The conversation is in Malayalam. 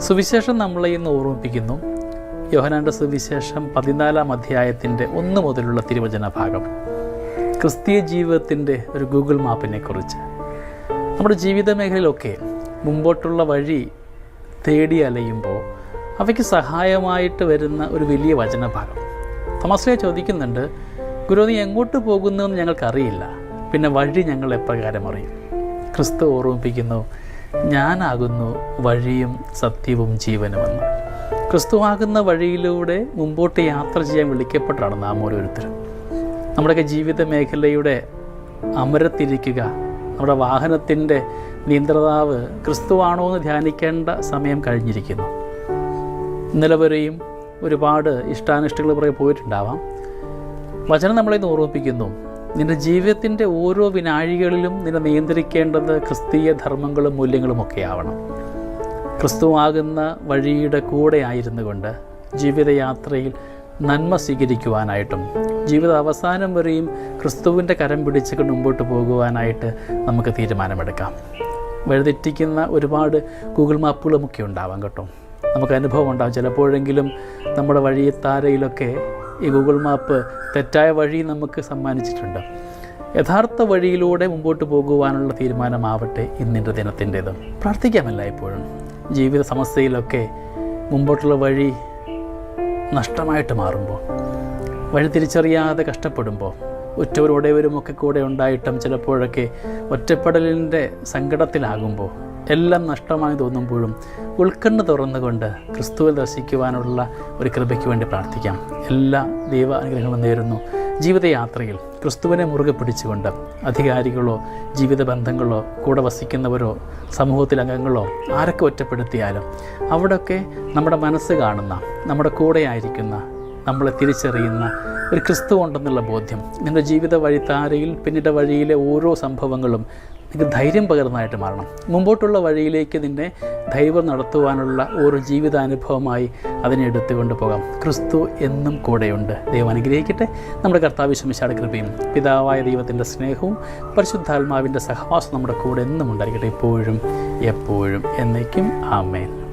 സുവിശേഷം നമ്മളെ ഇന്ന് ഓർമ്മിപ്പിക്കുന്നു. യോഹനാന്റെ സുവിശേഷം പതിനാലാം അധ്യായത്തിന്റെ ഒന്ന് മുതലുള്ള തിരുവചന ഭാഗം. ക്രിസ്തീയ ജീവിതത്തിന്റെ ഒരു ഗൂഗിൾ മാപ്പിനെ കുറിച്ച്. നമ്മുടെ ജീവിത മേഖലയിലൊക്കെ മുമ്പോട്ടുള്ള വഴി തേടി അലയുമ്പോൾ അവയ്ക്ക് സഹായമായിട്ട് വരുന്ന ഒരു വലിയ വചനഭാഗം. തോമസ്ലിയ ചോദിക്കുന്നുണ്ട് ഗുരു നീ എങ്ങോട്ട് പോകുന്നു പോകുന്നുവെന്ന് ഞങ്ങൾക്കറിയില്ല. പിന്നെ വഴി ഞങ്ങൾ എപ്രകാരം അറിയും? ക്രിസ്തു ഓർമ്മിപ്പിക്കുന്നു ഞാനാകുന്നു വഴിയും സത്യവും ജീവനുമെന്ന്. ക്രിസ്തുവാകുന്ന വഴിയിലൂടെ മുമ്പോട്ട് യാത്ര ചെയ്യാൻ വിളിക്കപ്പെട്ടാണ് നാം ഓരോരുത്തരും. നമ്മുടെയൊക്കെ ജീവിത മേഖലയുടെ അമരത്തിരിക്കുക നമ്മുടെ വാഹനത്തിന്റെ നിയന്ത്രതാവ് ക്രിസ്തുവാണോ എന്ന് ധ്യാനിക്കേണ്ട സമയം കഴിഞ്ഞിരിക്കുന്നു. ഇന്നലെ വരെയും ഒരുപാട് ഇഷ്ടാനിഷ്ടങ്ങൾ പുറകെ പോയിട്ടുണ്ടാവാം. വചനം നമ്മളെ ഓർമ്മിപ്പിക്കുന്നു. നിന്റെ ജീവിതത്തിന്റെ ഓരോ വിനാഴികളിലും നിന്നെ നിയന്ത്രിക്കേണ്ടത് ക്രിസ്തീയ ധർമ്മങ്ങളും മൂല്യങ്ങളും ഒക്കെ ആവണം ക്രിസ്തുവാകുന്ന വഴിയുടെ കൂടെ ആയിരുന്നു കൊണ്ട് ജീവിതയാത്രയിൽ നന്മ സ്വീകരിക്കുവാനായിട്ടും ജീവിത അവസാനം വരെയും ക്രിസ്തുവിന്റെ കരം പിടിച്ചുകൊണ്ട് മുമ്പോട്ട് പോകുവാനായിട്ട് നമുക്ക് തീരുമാനമെടുക്കാം. വഴിതെറ്റിക്കുന്ന ഒരുപാട് ഗൂഗിൾ മാപ്പുകളുമൊക്കെ ഉണ്ടാവാം കേട്ടോ. നമുക്ക് അനുഭവം ഉണ്ടാകും ചിലപ്പോഴെങ്കിലും നമ്മുടെ വഴിത്താരയിലൊക്കെ ഈ ഗൂഗിൾ മാപ്പ് തെറ്റായ വഴി നമുക്ക് സമ്മാനിച്ചിട്ടുണ്ട്. യഥാർത്ഥ വഴിയിലൂടെ മുമ്പോട്ട് പോകുവാനുള്ള തീരുമാനമാവട്ടെ ഇന്നിന്റെ ദിനത്തിന്റേത്. പ്രാർത്ഥിക്കാമല്ല എപ്പോഴും ജീവിത സമസ്യയിലൊക്കെ മുമ്പോട്ടുള്ള വഴി നഷ്ടമായിട്ട് മാറുമ്പോൾ വഴി തിരിച്ചറിയാതെ കഷ്ടപ്പെടുമ്പോൾ ഉറ്റവരോടെവരുമൊക്കെ കൂടെ ഉണ്ടായിട്ടും ചിലപ്പോഴൊക്കെ ഒറ്റപ്പെടലിന്റെ സങ്കടത്തിലാകുമ്പോൾ എല്ലാം നഷ്ടമായി തോന്നുമ്പോഴും ഉൾക്കണ്ണ് തുറന്നുകൊണ്ട് ക്രിസ്തുവിൽ ദർശിക്കുവാനുള്ള ഒരു കൃപയ്ക്ക് വേണ്ടി പ്രാർത്ഥിക്കാം. എല്ലാ ദൈവ അനുഗ്രഹങ്ങളും നേരുന്നു. ജീവിതയാത്രയിൽ ക്രിസ്തുവിനെ മുറുകെ പിടിച്ചുകൊണ്ട് അധികാരികളോ ജീവിത ബന്ധങ്ങളോ കൂടെ വസിക്കുന്നവരോ സമൂഹത്തിലെ അംഗങ്ങളോ ആരൊക്കെ ഒറ്റപ്പെടുത്തിയാലും അവിടെയൊക്കെ നമ്മുടെ മനസ്സ് കാണുന്ന നമ്മുടെ കൂടെ ആയിരിക്കുന്ന നമ്മളെ തിരിച്ചറിയുന്ന ഒരു ക്രിസ്തു ഉണ്ടെന്നുള്ള ബോധ്യം. നിങ്ങളുടെ ജീവിത താരയിൽ പിന്നീട് വഴിയിലെ ഓരോ സംഭവങ്ങളും നിങ്ങൾക്ക് ധൈര്യം പകർന്നതായിട്ട് മാറണം. മുമ്പോട്ടുള്ള വഴിയിലേക്ക് നിന്നെ ദൈവം നടത്തുവാനുള്ള ഓരോ ജീവിതാനുഭവമായി അതിനെ എടുത്തുകൊണ്ട് പോകാം. ക്രിസ്തു എന്നും കൂടെയുണ്ട്. ദൈവം അനുഗ്രഹിക്കട്ടെ. നമ്മുടെ കർത്താവ് ശമിശാട് കൃപയും പിതാവായ ദൈവത്തിന്റെ സ്നേഹവും പരിശുദ്ധാത്മാവിന്റെ സഹവാസം നമ്മുടെ കൂടെ എന്നും ഉണ്ടായിരിക്കട്ടെ. എപ്പോഴും എപ്പോഴും എന്നേക്കും. ആമേൻ.